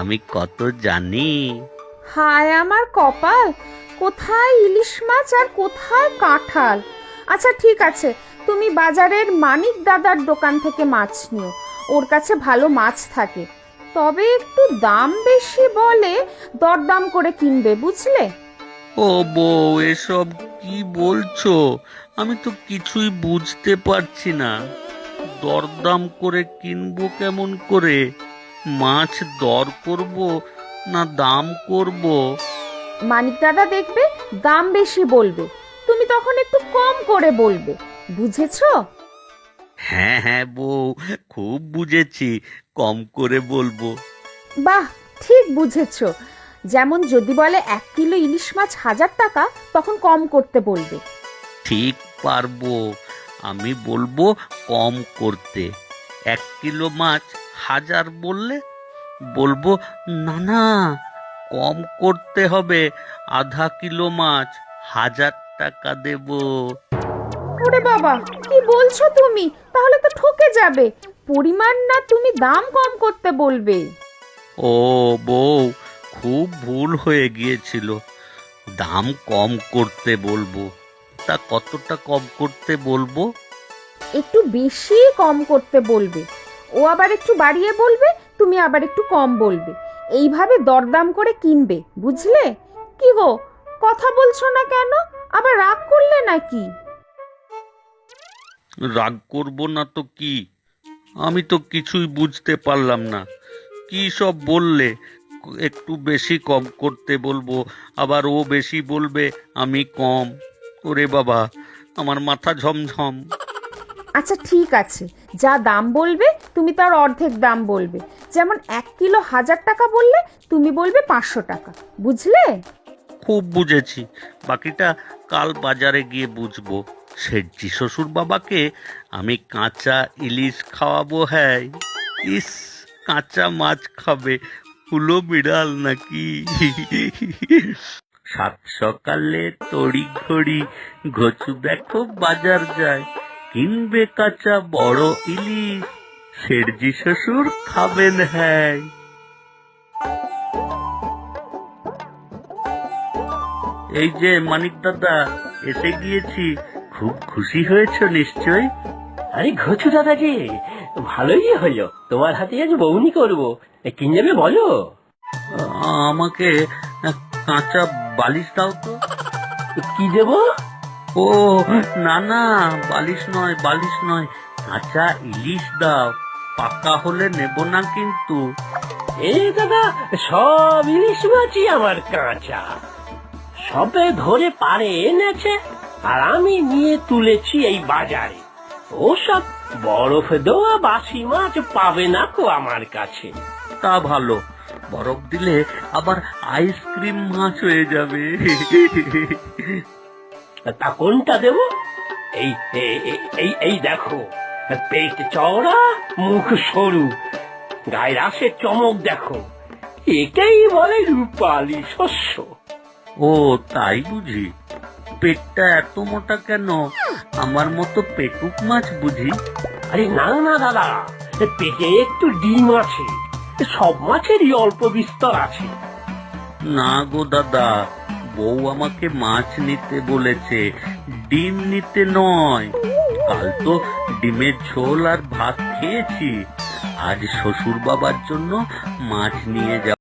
আমি কত জানি। হায় আমার কপাল কোথায় ইলিশ মাছ আর কোথায় কাঁঠাল? আচ্ছা ঠিক আছে তুমি বাজারের মানিক দাদার দোকান থেকে মাছ নিও ওর কাছে ভালো মাছ থাকে। তবে একটু দাম বেশি বলে দরদাম করে কিনবে বুঝলে? ও বউ এসব কি বলছো? আমি তো কিছুই বুঝতে পারছি না। দরদাম করে কিনবো কেমন করে? মাছ দর করব না দাম করব? মানিক দাদা দেখবে দাম বেশি বলবে। তুমি তখন একটু কম করে বলবে। বুঝেছ? হ্যাঁ হ্যাঁ বউ খুব বুঝেছি। কম করে বলব। বাহ ঠিক বুঝেছ। যেমন যদি বলে এক কিলো ইলিশ মাছ হাজার টাকা তখন কম করতে বলবে। ঠিক পারব। আমি বলব কম করতে। এক কিলো মাছ হাজার বললে বলব না না কম করতে হবে। আধা কিলো মাছ হাজার টাকা দেব। ওরে বাবা কি বলছো তুমি? তাহলে তো ঠকে যাবে। পরিমাণ না তুমি দাম কম করতে বলবে। ও বউ খুব ভুল হয়ে গিয়েছিল। দাম কম করতে বলব। তা কতটা কম করতে বলব? একটু বেশি কম করতে বলবে। ও আবার একটু বাড়িয়ে বলবে তুমি আবার একটু কম বলবে। এইভাবে দরদাম করে কিনবে বুঝলে? কি গো কথা বলছো না কেন? আবার রাগ করলে নাকি? রাগ করব না তো কি? আমি তো কিছুই বুঝতে পারলাম না। কি সব বললে? একটু বেশি কম করতে বলব আবার ও বেশি বলবে আমি কম। ওরে বাবা আমার মাথা ঝমঝম। আচ্ছা ঠিক আছে। যা দাম বলবে তুমি তার অর্ধেক দাম বলবে। যেমন এক কিলো হাজার টাকা বললে, তুমি বলবে পাঁচশো টাকা। বুঝলে? খুব বুঝেছি। বাকিটা কাল বাজারে গিয়ে বুঝব। শেঠজি শ্বশুর বাবাকে আমি কাঁচা ইলিশ খাওয়াবো হ্যাঁ। ইস, কাঁচা মাছ খাবে। হুলো বিড়াল নাকি? সাত সকালে তড়ি ঘড়ি ঘচু দেখো বাজার যায়। কিনবে কাঁচা বড় ইলিশ। শেঠজি শ্বশুর খাবেন হ্যাঁ এই যে মানিক দাদা এসে গিয়েছি। খুব খুশি হয়েছ নিশ্চয়? আরে ঘচু দাদা যে ভালোই হলো। তোমার হাতে আজ বৌনি করব। এ, কি নেবে বলো? আমাকে কাঁচা বালিশ দাও তো। কি দেব? ও না না বালিশ নয় বালিশ নয়। কাঁচা ইলিশ দাও। পাকা হলে নেব না কিন্তু। এ দাদা সব ইলিশ মাছই আমার কাঁচা। সবে ধরে পারে এনেছে আর আমি নিয়ে তুলেছি এই বাজারে। ওসব বরফ দেওয়া বাসি মাছ পাবে না কো আমার কাছে। তা ভালো বরফ দিলে আবার আইসক্রিম মাছ হয়ে যাবে। তা কোনটা দেব? এই এই এই দেখো। পেট চওড়া মুখ সরু। গায়ের আসে চমক দেখো। একেই বলে রূপালি শস্য। ও তাই বুঝি। পেটটা এত মোটা কেন? আমার মতো পেটুক মাছ বুঝি? আরে না না দাদা। পেটে একটু ডিম আছে। সব মাছেরই অল্প বিস্তর আছে। না গো দাদা। বউ আমাকে মাছ নিতে বলেছে। ডিম নিতে নয়। কাল তো ডিমের ঝোল আর ভাত খেয়েছি। আজ শ্বশুর বাবার জন্য মাছ নিয়ে যাব।